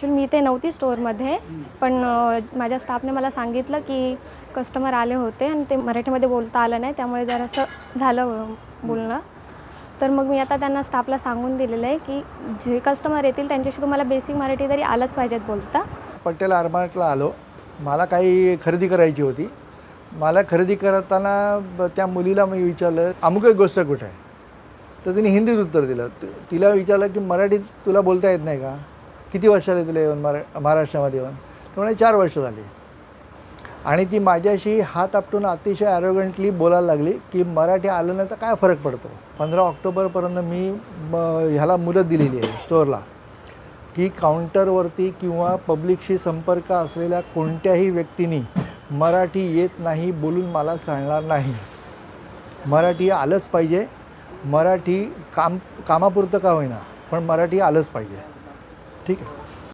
Actually मी ते नव्हती स्टोअरमध्ये पण माझ्या स्टाफने मला सांगितलं की कस्टमर आले होते आणि ते मराठीमध्ये बोलता आलं नाही त्यामुळे जरासं झालं बोलणं. तर मग मी आता त्यांना स्टाफला सांगून दिलेलं आहे की जे कस्टमर येतील त्यांच्याशी तुम्हाला बेसिक मराठी तरी आलंच पाहिजेत बोलता. पटेल आरमार्टला आलो. मला काही खरेदी करायची होती. मला खरेदी करताना त्या मुलीला मी विचारलं अमुक एक गोष्ट कुठे आहे? तर तिने हिंदीत उत्तर दिलं. तिला विचारलं की मराठीत तुला बोलता येत नाही का? किती वर्षाला तुला येऊन? मरा महाराष्ट्रामध्ये येऊन? तर म्हणे चार वर्ष झाली. आणि ती माझ्याशी हात आपटून अतिशय ॲरोगंटली बोलायला लागली की मराठी आलं नाही तर काय फरक पडतो? पंधरा ऑक्टोबरपर्यंत मी म- ह्याला मुदत दिलेली आहे स्टोअरला. की काउंटरवरती किंवा पब्लिकशी संपर्क असलेल्या कोणत्याही व्यक्तीनी मराठी येत नाही बोलून मला चालणार नाही. मराठी आलंच पाहिजे. मराठी काम कामापुरतं का होईना पण मराठी आलंच पाहिजे. ठीक आहे.